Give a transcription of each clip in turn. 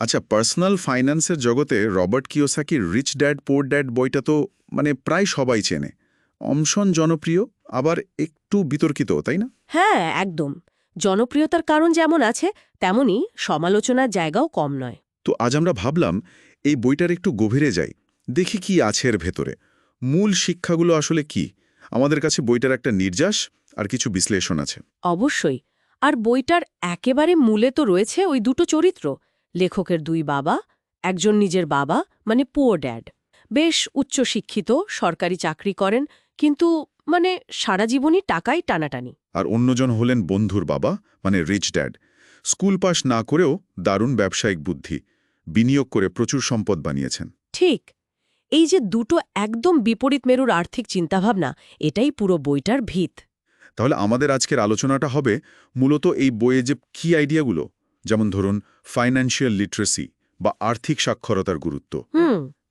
আচ্ছা পার্সোনাল ফাইন্যান্সের জগতে রবার্ট কিওসাকির রিচ ড্যাড পোর ড্যাড বইটা তো মানে প্রায় সবাই চেনে। অমশন জনপ্রিয় আবার একটু বিতর্কিত তাই না? হ্যাঁ একদম। জনপ্রিয়তার কারণ যেমন আছে তেমনি সমালোচনার জায়গাও কম নয়। তো আজ আমরা ভাবলাম এই বইটার একটু গভীরে যাই দেখি কি আছে এর ভেতরে। মূল শিক্ষাগুলো আসলে কি? আমাদের কাছে বইটার একটা নির্যাস আর কিছু বিশ্লেষণ আছে। অবশ্যই। আর বইটার একেবারে মূলে তো রয়েছে ওই দুটো চরিত্র লেখকের দুই বাবা একজন নিজের বাবা মানে পুয়ার ড্যাড। বেশ উচ্চশিক্ষিত সরকারি চাকরি করেন কিন্তু মানে সারা জীবনই টাকাই টানাটানি। আর অন্যজন হলেন বন্ধুর বাবা মানে রিচ ড্যাড। স্কুল পাশ না করেও দারুণ ব্যবসায়িক বুদ্ধি বিনিয়োগ করে প্রচুর সম্পদ বানিয়েছেন। ঠিক এই যে দুটো একদম বিপরীত মেরুর আর্থিক চিন্তাভাবনা এটাই পুরো বইটার ভিত। তাহলে আমাদের আজকের আলোচনাটা হবে মূলত এই বইয়ে যে কি আইডিয়াগুলো? যেমন ধরুন ফাইন্যান্সিয়াল লিটারেসি বা আর্থিক সাক্ষরতার গুরুত্ব।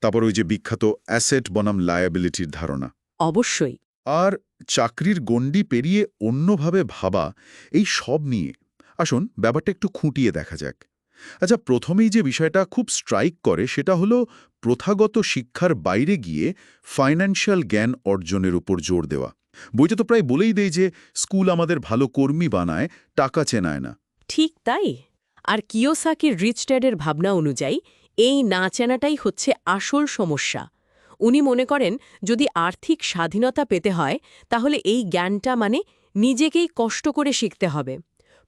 তারপর ওই যে বিখ্যাত অ্যাসেট বনাম লায়াবিলিটির ধারণা। অবশ্যই। আর চাকরির গণ্ডি পেরিয়ে অন্যভাবে ভাবা এই সব নিয়ে। আসুন ব্যাপারটা একটু খুঁটিয়ে দেখা যাক। আচ্ছা প্রথমেই যে বিষয়টা খুব স্ট্রাইক করে সেটা হলো প্রথাগত শিক্ষার বাইরে গিয়ে ফাইন্যান্সিয়াল জ্ঞান অর্জনের উপর জোর দেওয়া। বইটা তো প্রায় বলেই দেয় যে স্কুল আমাদের ভালো কর্মী বানায় টাকা চেনায় না। ঠিক তাই। আর কিওসাকির রিচ ড্যাডের ভাবনা অনুযায়ী এই না চেনাটাই হচ্ছে আসল সমস্যা। উনি মনে করেন যদি আর্থিক স্বাধীনতা পেতে হয় তাহলে এই জ্ঞানটা মানে নিজেকেই কষ্ট করে শিখতে হবে।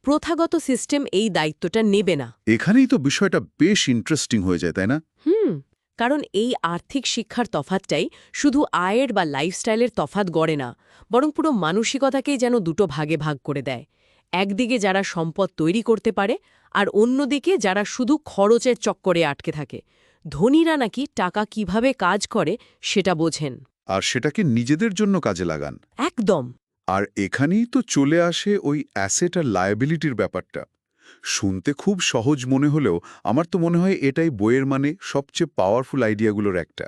প্রথাগত সিস্টেম এই দায়িত্বটা নেবে না। এখানেই তো বিষয়টা বেশ ইন্টারেস্টিং হয়ে যায় তাই না? হুম কারণ এই আর্থিক শিক্ষার তফাতটাই শুধু আয়ের বা লাইফস্টাইলের তফাত গড়ে না বরং পুরো মানসিকতাকেই যেন দুটো ভাগে ভাগ করে দেয়। একদিকে যারা সম্পদ তৈরি করতে পারে আর অন্যদিকে যারা শুধু খরচের চক্করে আটকে থাকে ধনীরা নাকি টাকা কীভাবে কাজ করে সেটা বোঝেন। আর সেটাকে নিজেদের জন্য কাজে লাগান। একদম। আর এখানেই তো চলে আসে ওই অ্যাসেট আর লায়াবিলিটির ব্যাপারটা। শুনতে খুব সহজ মনে হলেও আমার তো মনে হয় এটাই বইয়ের মানে সবচেয়ে পাওয়ারফুল আইডিয়াগুলোর একটা।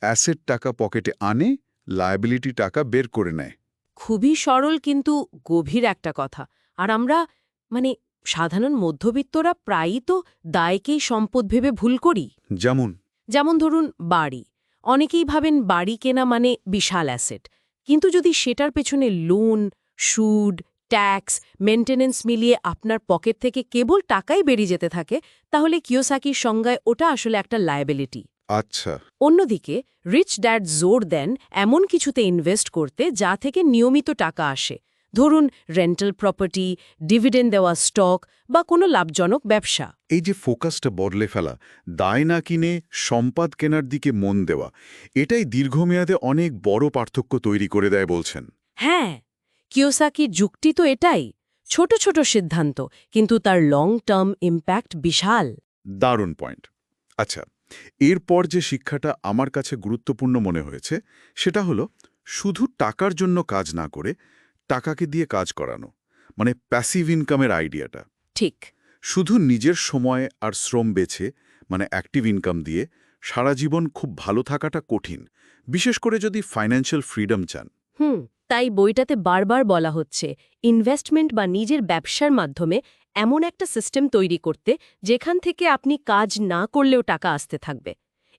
অ্যাসেট টাকা পকেটে আনে লায়াবিলিটি টাকা বের করে নেয়। খুবই সরল কিন্তু গভীর একটা কথা। আর আমরা মানে সাধারণ মধ্যবিত্তরা প্রায়ই তো দায়কেই সম্পদ ভেবে ভুল করি। যেমন? যেমন ধরুন বাড়ি। অনেকেই ভাবেন বাড়ি কেনা মানে বিশাল অ্যাসেট। কিন্তু যদি সেটার পেছনে লোন সুদ ট্যাক্স মেনটেনেন্স মিলিয়ে আপনার পকেট থেকে কেবল টাকাই বেরিয়ে যেতে থাকে তাহলে কিওসাকির সংজ্ঞায় ওটা আসলে একটা লায়াবিলিটি আচ্ছা। অন্যদিকে রিচ ড্যাড জোর দেন এমন কিছুতে ইনভেস্ট করতে যা থেকে নিয়মিত টাকা আসে। ধরুন রেন্টাল প্রপার্টি ডিভিডেন্ড দেওয়া স্টক বা কোনো লাভজনক ব্যবসা। এই যে ফোকাসটা বদলে ফেলা দায় না কিনে সম্পদ কেনার দিকে মন দেওয়া এটাই দীর্ঘমেয়াদে অনেক বড় পার্থক্য তৈরি করে দেয় বলছেন। হ্যাঁ কিওসাকির যুক্তি তো এটাই ছোট ছোট সিদ্ধান্ত কিন্তু তার লং টার্ম ইম্প্যাক্ট বিশাল। দারুণ পয়েন্ট আচ্ছা এরপর যে শিক্ষাটা আমার কাছে গুরুত্বপূর্ণ মনে হয়েছে সেটা হলো শুধু টাকার জন্য কাজ না করে টাকাকে দিয়ে কাজ করানো মানে প্যাসিভ ইনকামের আইডিয়াটা ঠিক। শুধু নিজের সময় আর শ্রম বেছে মানে অ্যাক্টিভ ইনকাম দিয়ে সারা জীবন খুব ভালো থাকাটা কঠিন বিশেষ করে যদি ফাইন্যান্সিয়াল ফ্রিডম চান। হুম তাই বইটাতে বারবার বলা হচ্ছে ইনভেস্টমেন্ট বা নিজের ব্যবসার মাধ্যমে এমন একটা সিস্টেম তৈরি করতে যেখান থেকে আপনি কাজ না করলেও টাকা আসতে থাকবে।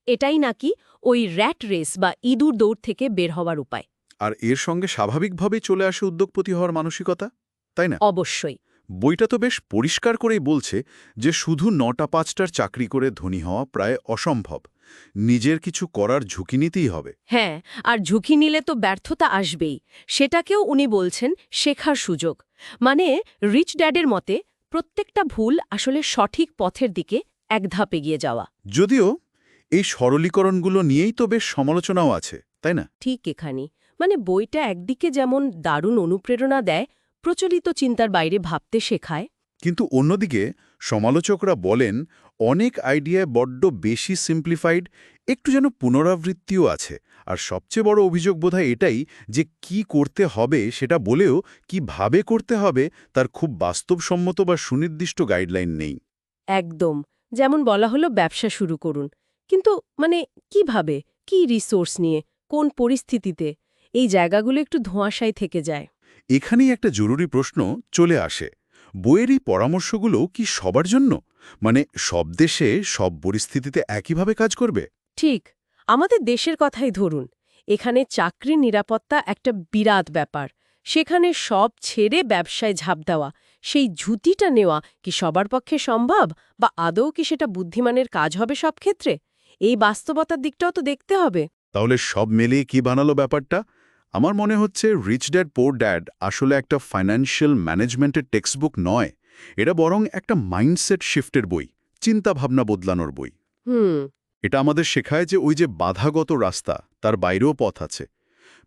এটাই নাকি ওই র্যাট রেস বা ইঁদুর দৌড় থেকে বের হওয়ার উপায়। আর এর সঙ্গে স্বাভাবিকভাবেই চলে আসে উদ্যোগপতি হওয়ার মানসিকতা তাই না? অবশ্যই। বইটা তো বেশ পরিষ্কার করেই বলছে যে শুধু নটা পাঁচটার চাকরি করে ধনী হওয়া প্রায় অসম্ভব। নিজের কিছু করার ঝুঁকি নিতেই হবে। হ্যাঁ আর ঝুঁকি নিলে তো ব্যর্থতা আসবেই। সেটাকেও উনি বলছেন শেখার সুযোগ। মানে রিচ ড্যাডের মতে প্রত্যেকটা ভুল আসলে সঠিক পথের দিকে এক ধাপ এগিয়ে যাওয়া। যদিও এই সরলীকরণগুলো নিয়েই তো বেশ সমালোচনাও আছে তাই না? ঠিক এখানে মানে বইটা একদিকে যেমন দারুণ অনুপ্রেরণা দেয় প্রচলিত চিন্তার বাইরে ভাবতে শেখায়। কিন্তু অন্যদিকে সমালোচকরা বলেন অনেক আইডিয়ায় বড্ড বেশি সিম্পলিফাইড একটু যেন পুনরাবৃত্তিও আছে। আর সবচেয়ে বড় অভিযোগ বোধহয় এটাই যে কি করতে হবে সেটা বলেও কীভাবে করতে হবে তার খুব বাস্তবসম্মত বা সুনির্দিষ্ট গাইডলাইন নেই। একদম যেমন বলা হলো ব্যবসা শুরু করুন। কিন্তু মানে কীভাবে? কি রিসোর্স নিয়ে? কোন পরিস্থিতিতে? এই জায়গাগুলো একটু ধোঁয়াশায় থেকে যায়। এখানেই একটা জরুরি প্রশ্ন চলে আসে। বইয়ের এই পরামর্শগুলো কি সবার জন্য? মানে সব দেশে সব পরিস্থিতিতে একইভাবে কাজ করবে? ঠিক। আমাদের দেশের কথাই ধরুন। এখানে চাকরির নিরাপত্তা একটা বিরাট ব্যাপার। সেখানে সব ছেড়ে ব্যবসায় ঝাঁপ দেওয়া সেই ঝুঁটিটা নেওয়া কি সবার পক্ষে সম্ভব? বা আদৌ কি সেটা বুদ্ধিমানের কাজ হবে সব ক্ষেত্রে? এই বাস্তবতার দিকটাও তো দেখতে হবে। তাহলে সব মিলিয়ে কি বানালো ব্যাপারটা? আমার মনে হচ্ছে রিচ ড্যাড পোর ড্যাড আসলে একটা ফাইন্যান্সিয়াল ম্যানেজমেন্টের টেক্সটবুক নয়। এটা বরং একটা মাইন্ডসেট শিফটের বই চিন্তা ভাবনা বদলানোর বই। এটা আমাদের শেখায় যে ওই যে বাধাগত রাস্তা তার বাইরেও পথ আছে।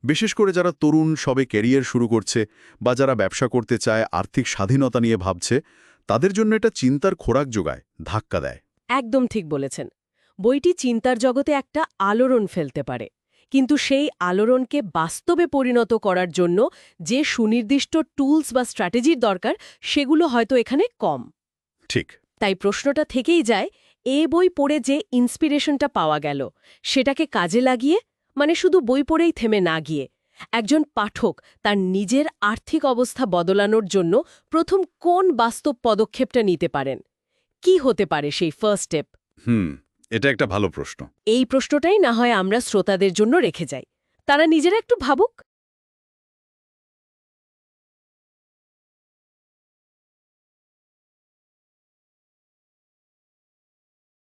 বিশেষ করে যারা তরুণ সবে ক্যারিয়ার শুরু করছে বা যারা ব্যবসা করতে চায় আর্থিক স্বাধীনতা নিয়ে ভাবছে তাদের জন্য এটা চিন্তার খোরাক যোগায় ধাক্কা দেয়। একদম ঠিক বলেছেন। বইটি চিন্তার জগতে একটা আলোড়ন ফেলতে পারে। কিন্তু সেই আলোড়নকে বাস্তবে পরিণত করার জন্য যে সুনির্দিষ্ট টুলস বা স্ট্র্যাটেজির দরকার সেগুলো হয়তো এখানে কম। ঠিক। তাই প্রশ্নটা থেকেই যায় এ বই পড়ে যে ইন্সপিরেশনটা পাওয়া গেল সেটাকে কাজে লাগিয়ে মানে শুধু বই পড়েই থেমে না গিয়ে একজন পাঠক তার নিজের আর্থিক অবস্থা বদলানোর জন্য প্রথম কোন বাস্তব পদক্ষেপটা নিতে পারেন? কি হতে পারে সেই ফার্স্ট স্টেপ হুম। এটা একটা ভালো প্রশ্ন। এই প্রশ্নটাই না হয় আমরা শ্রোতাদের জন্য রেখে যাই। তারা নিজেরা একটু ভাবুক।